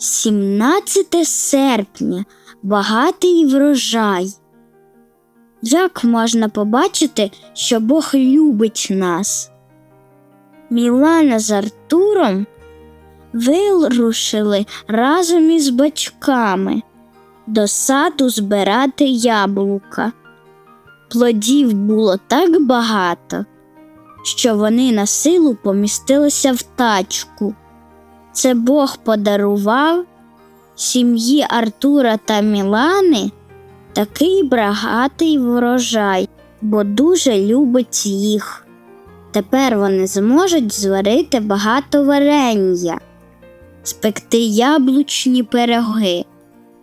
17 серпня багатий врожай. Як можна побачити, що Бог любить нас? Мілана з Артуром вирушили разом із батьками до саду збирати яблука. Плодів було так багато, що вони на силу помістилися в тачку. Це Бог подарував сім'ї Артура та Мілани такий багатий врожай, бо дуже любить їх. Тепер вони зможуть зварити багато варення, спекти яблучні пироги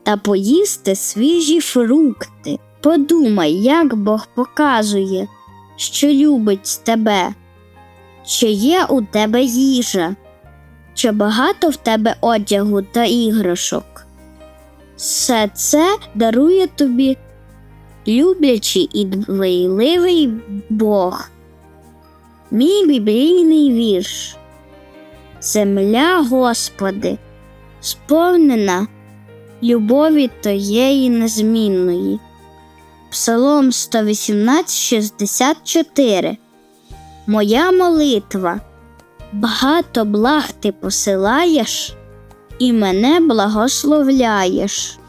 та поїсти свіжі фрукти. Подумай, як Бог показує, що любить тебе, чи є у тебе їжа, чи багато в тебе одягу та іграшок. Все це дарує тобі люблячий і дбайливий Бог. Мій біблійний вірш. Земля, Господи, сповнена любові Твоєї незмінної. Псалом 118, 64. Моя молитва. Багато благ ти посилаєш і мене благословляєш.